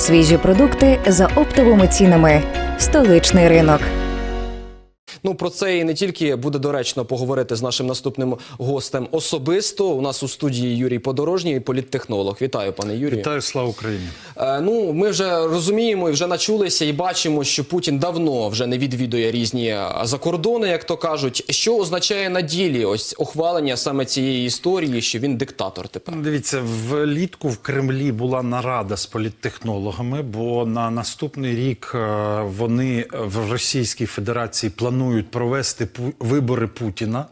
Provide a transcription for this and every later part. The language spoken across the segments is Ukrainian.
Свіжі продукти за оптовими цінами. Столичний ринок. Ну про це і не тільки буде доречно поговорити з нашим наступним гостем особисто. У нас у студії Юрій Подорожній, політтехнолог. Вітаю, пане Юрію. Вітаю, слава Україні. Е, ну, ми вже розуміємо і вже начулися, і бачимо, що Путін давно вже не відвідує різні е, закордони, як то кажуть. Що означає на ділі ось ухвалення саме цієї історії, що він диктатор тепер? Дивіться, влітку в Кремлі була нарада з політтехнологами, бо на наступний рік е, вони в Російській Федерації планують провести вибори Путіна.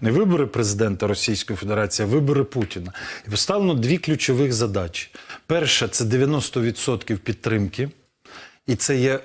Не вибори президента Російської Федерації, а вибори Путіна. І поставлено дві ключових задачі. Перша це 90% підтримки. І це є,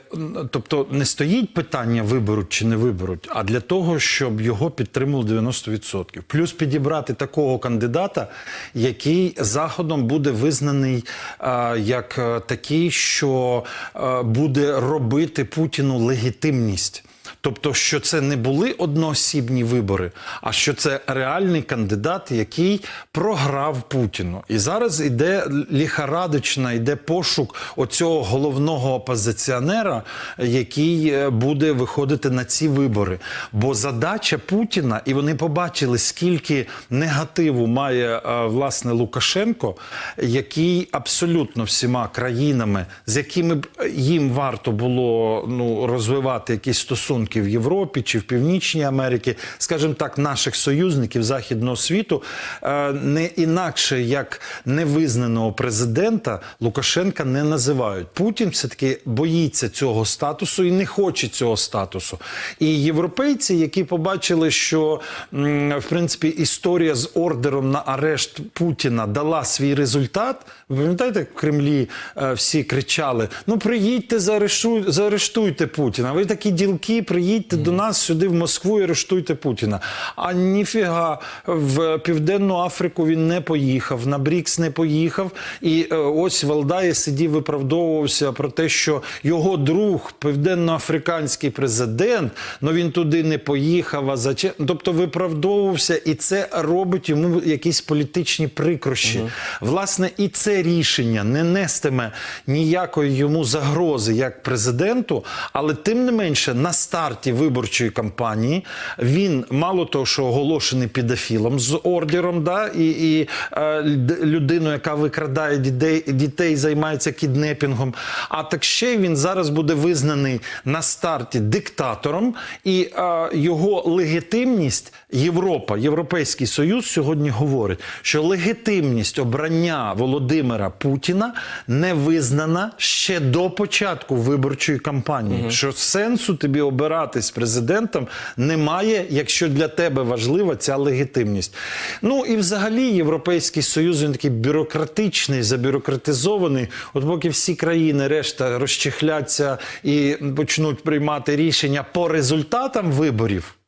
тобто не стоїть питання виберуть чи не виберуть, а для того, щоб його підтримало 90%. Плюс підібрати такого кандидата, який заходом буде визнаний а, як е, такий, що е, буде робити Путіну легітимність. Тобто, що це не були одноосібні вибори, а що це реальний кандидат, який програв Путіну. І зараз іде ліхарадочна, йде пошук оцього головного опозиціонера, який е, буде виходити на ці вибори. Бо задача Путіна, і вони побачили, скільки негативу має е, власне Лукашенко, який абсолютно всіма країнами, з якими б їм варто було ну розвивати якісь стосунки в Європі чи в Північній Америці, скажімо так, наших союзників західного світу, е, не інакше як невизнаного президента Лукашенка не називають. Путін все таки боїться цього статусу і не хоче цього статусу. І європейці, які побачили, що в принципі історія з ордером на арешт Путіна дала свій результат. Ви пам'ятаєте, в Кремлі е, всі кричали: Ну приїдьте, заарештуй, заарештуйте Путіна. Ви такі ділки, приїдьте до нас сюди в Москву і арештуйте Путіна. А ніфіга в Південну Африку він не поїхав, на Брікс не поїхав. І е, ось Валдає сидів, виправдовувався про те, що його друг, південноафриканський президент, ну він туди не поїхав. А зачем? Тобто виправдовувався, і це робить йому якісь політичні прикрощі. Власне, і це рішення не нестиме ніякої йому загрози як президенту, але тим не менше на старті виборчої кампанії він мало того, що оголошений підофілом з ордером, да, і, і е, людиною, яка викрадає дітей, дітей, займається кіднепінгом. А так ще він зараз буде визнаний на старті диктатором, і е, його легітимність Європа, Європейський Союз сьогодні говорить, що легітимність обрання Володимира Путіна не визнана ще до початку виборчої кампанії. Що сенсу тобі обиратись президентом немає, якщо для тебе важлива ця легітимність. Ну і взагалі Європейський Союз він такий бюрократичний, забюрократизований. От поки всі країни решта розчехляться і почнуть приймати рішення по результатам виборів.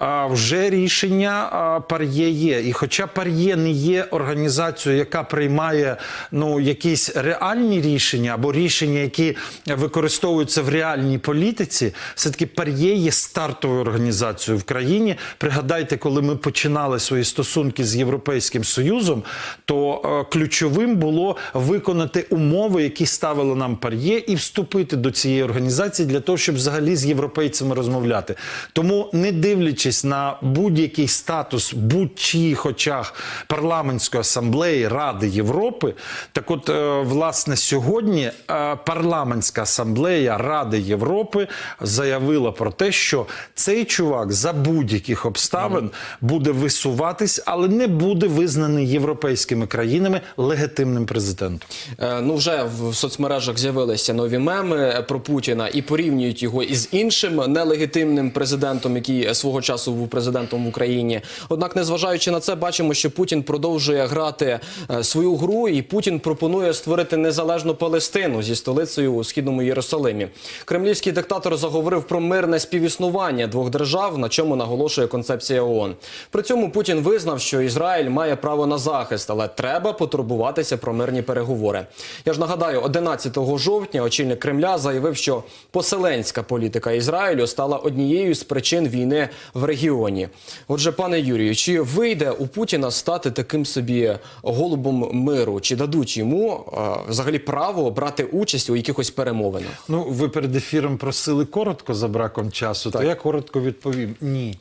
Вже рішення Пар'є є. І хоча Пар'є не є організацією, яка приймає ну, якісь реальні рішення або рішення, які використовуються в реальній політиці, все-таки Пар'є є стартовою організацією в країні. Пригадайте, коли ми починали свої стосунки з Європейським Союзом, то е, ключовим було виконати умови, які ставило нам Пар'є, і вступити до цієї організації для того, щоб взагалі з європейцями розмовляти. Тому, не дивлячись на будь-який статус будь-чиїх очах парламентської асамблеї Ради Європи, так от, е, власне, сьогодні е, парламентська асамблея Ради Європи заявила про те, що цей чувак за будь-яких обставин буде висуватись, але не буде визнаний європейськими країнами легітимним президентом. Е, Ну, вже в соцмережах з'явилися нові меми про Путіна і порівнюють його із іншим нелегітимним президентом, який свого часу був президентом в Україні. Однак, незважаючи на це, бачимо, що Путін продовжує грати е, свою гру, і Путін пропонує створити незалежну Палестину зі столицею у східному Єрусалимі. Кремлівський диктатор заговорив про мирне співіснування двох держав, на чому наголошує концепція ООН. При цьому Путін визнав, що Ізраїль має право на захист, але треба потурбуватися про мирні переговори. Я ж нагадаю, 11 жовтня очільник Кремля заявив, що поселенська політика Ізраїлю стала однією з причин війни в в регіоні. Отже, пане Юрію, чи вийде у Путіна стати таким собі голубом миру? Чи дадуть йому е, взагалі право брати участь у якихось перемовинах? Ну, ви перед ефіром просили коротко за браком часу, то я коротко відповім: ні.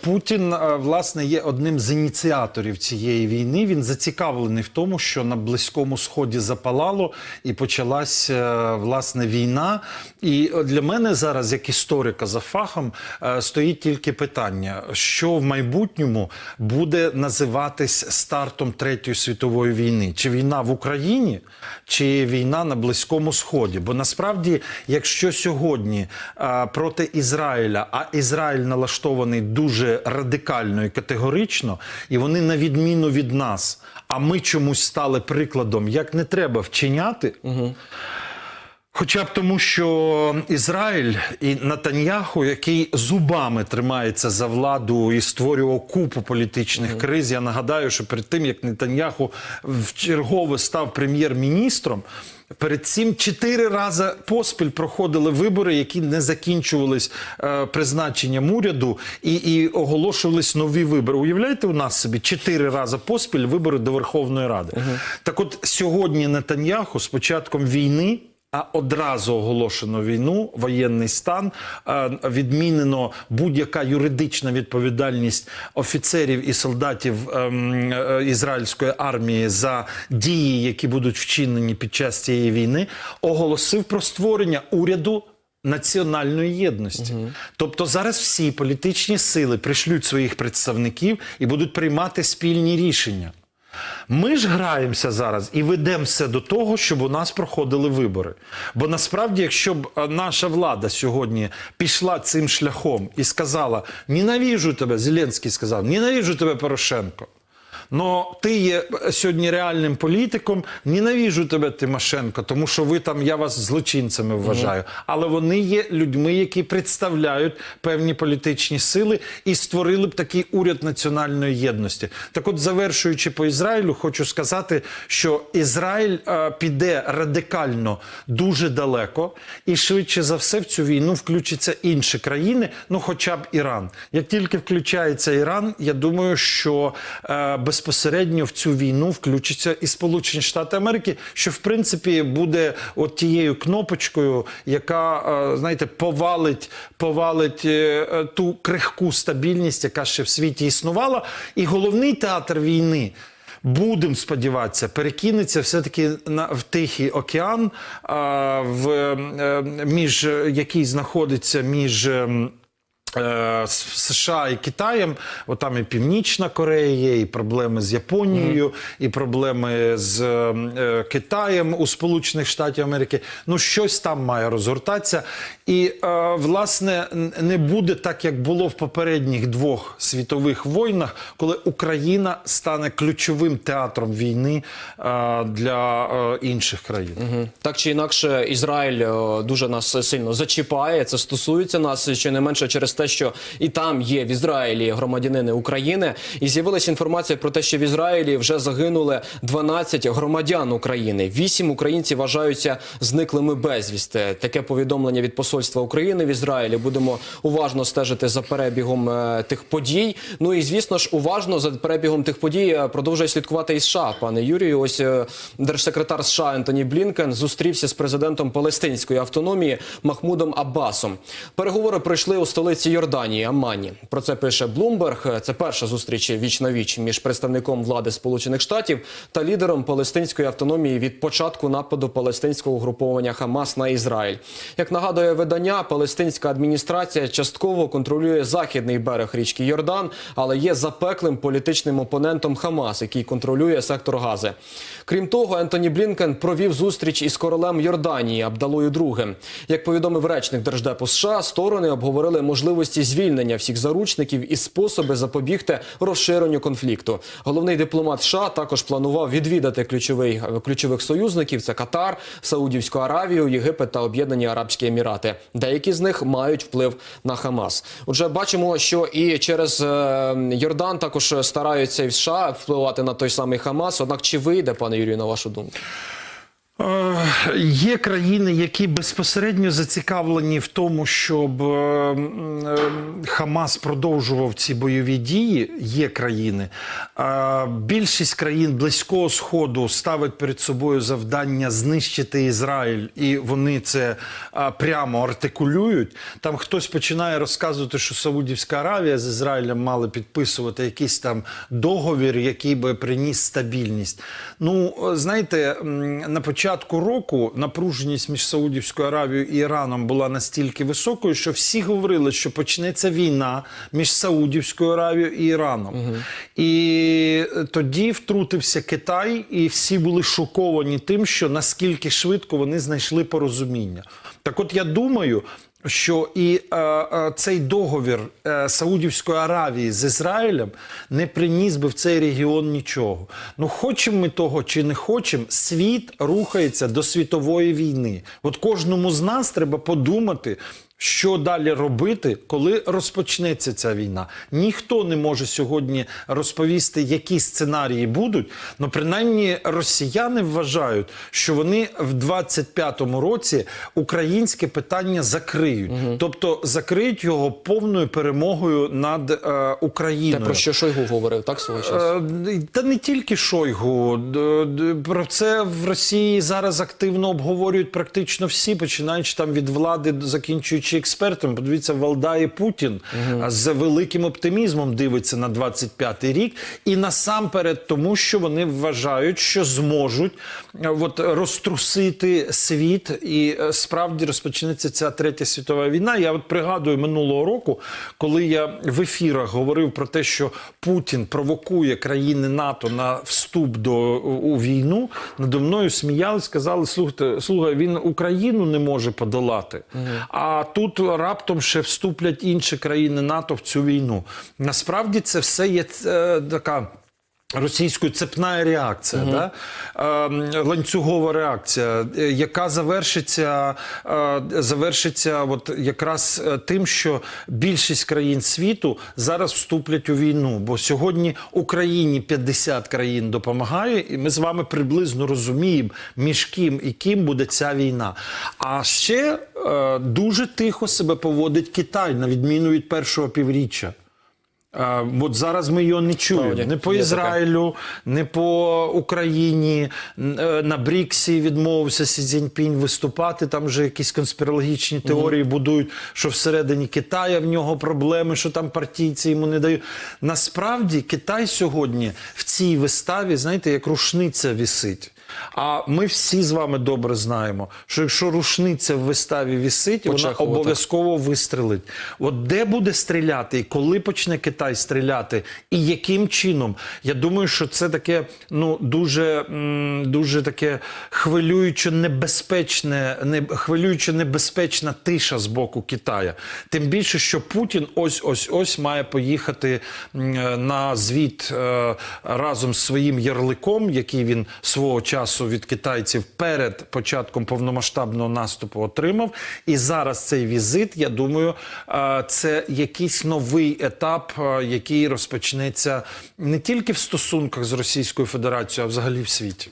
Путін, власне, є одним з ініціаторів цієї війни. Він зацікавлений в тому, що на Близькому Сході запалало і почалась е, власне війна. І е, для мене зараз, як історика за фахом, е, стоїть тільки питання, що в майбутньому буде називатись стартом Третьої світової війни: чи війна в Україні, чи війна на Близькому Сході. Бо насправді, якщо сьогодні а, проти Ізраїля, а Ізраїль налаштований дуже радикально і категорично, і вони на відміну від нас, а ми чомусь стали прикладом, як не треба вчиняти. Хоча б тому, що Ізраїль і Натаньяху, який зубами тримається за владу і створював купу політичних криз. Я нагадаю, що перед тим як Нетаньяху вчергове став прем'єр-міністром. Перед цим чотири рази поспіль проходили вибори, які не закінчувались е, призначенням уряду, і, і оголошувались нові вибори. Уявляєте, у нас собі чотири рази поспіль вибори до Верховної Ради. Так, от сьогодні Нетаньяху з початком війни. А одразу оголошено війну, воєнний стан, відмінено будь-яка юридична відповідальність офіцерів і солдатів ем, е, ізраїльської армії за дії, які будуть вчинені під час цієї війни, оголосив про створення уряду. Національної єдності, тобто зараз всі політичні сили пришлють своїх представників і будуть приймати спільні рішення. Ми ж граємося зараз і ведемо все до того, щоб у нас проходили вибори. Бо насправді, якщо б е, наша влада сьогодні пішла цим шляхом і сказала: ненавіжу тебе, Зеленський сказав, ненавіжу тебе Порошенко. Но ти є сьогодні реальним політиком. Ненавіжу тебе, Тимошенко, тому що ви там, я вас злочинцями вважаю. Але вони є людьми, які представляють певні політичні сили і створили б такий уряд національної єдності. Так, от, завершуючи по Ізраїлю, хочу сказати, що Ізраїль е, піде радикально дуже далеко, і швидше за все в цю війну включаться інші країни, ну хоча б Іран. Як тільки включається Іран, я думаю, що е, безпосередньо в цю війну включаться і Сполучені Штати Америки, що в принципі буде от тією кнопочкою, яка е, знаєте, повалить, повалить е, е, ту крихку стабільність, яка ще в світі існувала. І головний театр війни. Будемо сподіватися, перекинеться все-таки на в Тихий океан, а, в, між, який знаходиться між. Ем, е, з США і Китаєм, от там і Північна Корея, є, і проблеми з Японією, і проблеми з е, е, Китаєм у Сполучених Штатів Америки. Ну, щось там має розгортатися. І, е, власне, не буде так, як було в попередніх двох світових війнах, коли Україна стане ключовим театром війни е, для е, інших країн. Мгм. Так чи інакше, Ізраїль е, дуже нас сильно зачіпає. Це стосується нас ще не менше через те, що і там є в Ізраїлі громадянини України. І з'явилася інформація про те, що в Ізраїлі вже загинули 12 громадян України. Вісім українців вважаються зниклими безвісти. Таке повідомлення від посольства України в Ізраїлі. Будемо уважно стежити за перебігом е, тих подій. Ну і звісно ж, уважно за перебігом тих подій е, продовжує слідкувати і США, пане Юрію. Ось е, держсекретар США Ентоні Блінкен зустрівся з президентом Палестинської автономії Махмудом Аббасом. Переговори пройшли у столиці Йорданії Аммані. Про це пише Блумберг. Це перша зустріч віч на віч між представником влади Сполучених Штатів та лідером Палестинської автономії від початку нападу палестинського угруповання Хамас на Ізраїль. Як нагадує видання, палестинська адміністрація частково контролює західний берег річки Йордан, але є запеклим політичним опонентом Хамас, який контролює сектор Гази. Крім того, Ентоні Блінкен провів зустріч із королем Йорданії Абдалою II. Як повідомив речник держдепу США, сторони обговорили можливості звільнення всіх заручників і способи запобігти розширенню конфлікту. Головний дипломат США також планував відвідати ключовий, ключових союзників: це Катар, Саудівську Аравію, Єгипет та Об'єднані Арабські Емірати. Деякі з них мають вплив на Хамас. Отже, бачимо, що і через е, Йордан також стараються і в США впливати на той самий Хамас. Однак чи вийде, пане Юрію, на вашу думку? Е, Є країни, які безпосередньо зацікавлені в тому, щоб е, е, Хамас продовжував ці бойові дії. Є країни. Більшість країн Близького Сходу ставить перед собою завдання знищити Ізраїль, і вони це прямо артикулюють. Там хтось починає розказувати, що Саудівська Аравія з Ізраїлем мали підписувати якийсь там договір, який би приніс стабільність. Ну, знаєте, на початку року напруженість між Саудівською Аравією і Іраном була настільки високою, що всі говорили, що почнеться війна між Саудівською Аравією і Іраном. І е, тоді втрутився Китай, і всі були шоковані тим, що наскільки швидко вони знайшли порозуміння. Так от я думаю, що і е, е, цей договір е, Саудівської Аравії з Ізраїлем не приніс би в цей регіон нічого. Ну, хочемо ми того чи не хочемо, світ рухається до світової війни. От кожному з нас треба подумати. Що далі робити, коли розпочнеться ця війна? Ніхто не може сьогодні розповісти, які сценарії будуть. Ну, принаймні, росіяни вважають, що вони в 25-му році українське питання закриють, тобто закриють його повною перемогою над е, Україною. Те, про що Шойгу говорив, так свого часу? Е, Та не тільки Шойгу. Про це в Росії зараз активно обговорюють практично всі, починаючи там від влади, закінчуючи експертами. Подивіться, Валдає Путін а, з великим оптимізмом дивиться на 25-й рік. І насамперед тому, що вони вважають, що зможуть е, от, розтрусити світ, і е, справді розпочнеться ця третя світова війна. Я от пригадую минулого року, коли я в ефірах говорив про те, що Путін провокує країни НАТО на вступ до у війну. Надо мною сміялись, сказали: слухайте, слухай, він Україну не може подолати. А тут раптом ще вступлять інші країни НАТО в цю війну. Насправді це все є е, така. Російською цепна реакція, да? е, ланцюгова реакція, е, яка завершиться, е, завершиться от якраз е, тим, що більшість країн світу зараз вступлять у війну. Бо сьогодні Україні 50 країн допомагає, і ми з вами приблизно розуміємо, між ким і ким буде ця війна. А ще е, дуже тихо себе поводить Китай, на відміну від першого півріччя. А, от зараз ми його не чуємо. Не по. Ізраїлю, не по Україні. Е, На Бріксі відмовився Сі Цзіньпінь виступати. Там вже якісь конспірологічні теорії будують, що всередині Китая в нього проблеми, що там партійці йому не дають. Насправді Китай сьогодні в цій виставі, знаєте, як рушниця вісить. А ми всі з вами добре знаємо, що якщо рушниця в виставі вісить, вона обов'язково вистрелить. От де буде стріляти, і коли почне Китай стріляти, і яким чином? Я думаю, що це таке ну дуже, дуже таке хвилююче небезпечне, не хвилююче небезпечна тиша з боку Китая. Тим більше, що Путін ось ось ось має поїхати е, на звіт е, разом з своїм ярликом, який він свого часу від китайців перед початком повномасштабного наступу отримав. І зараз цей візит, я думаю, е, це якийсь новий етап, е, який розпочнеться не тільки в стосунках з Російською Федерацією, а взагалі в світі.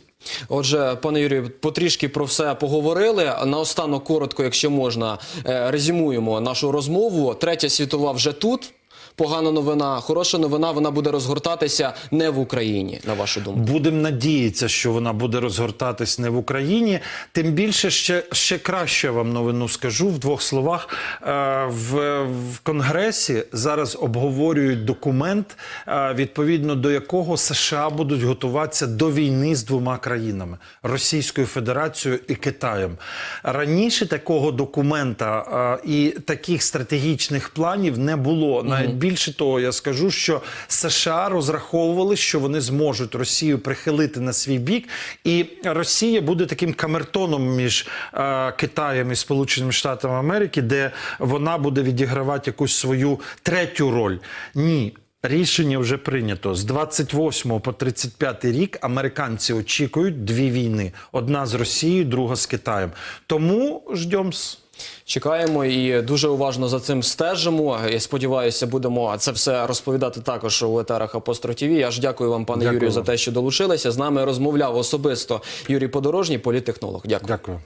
Отже, пане Юрію, потрішки про все поговорили. Наостанок коротко, якщо можна, е, резюмуємо нашу розмову. Третя світова вже тут. Погана новина, хороша новина, вона буде розгортатися не в Україні, на вашу думку. Будемо надіятися, що вона буде розгортатись не в Україні. Тим більше ще, ще краще вам новину скажу в двох словах. Е, В, в Конгресі зараз обговорюють документ, е, відповідно до якого США будуть готуватися до війни з двома країнами Російською Федерацією і Китаєм. Раніше такого документа е, і таких стратегічних планів не було. Навіть більше того, я скажу, що США розраховували, що вони зможуть Росію прихилити на свій бік, і Росія буде таким камертоном між е, Китаєм і Сполученими Штатами Америки, де вона буде відігравати якусь свою третю роль. Ні. Рішення вже прийнято з 28 по 35 рік. Американці очікують дві війни: одна з Росією, друга з Китаєм. Тому ждемо. Чекаємо і дуже уважно за цим стежимо. Я сподіваюся, будемо це все розповідати також у етерах Апостро ТВ. Я ж дякую вам, пане Дякую Юрію, за те, що долучилися. З нами розмовляв особисто Юрій Подорожній, політтехнолог. Дякую. Дякую.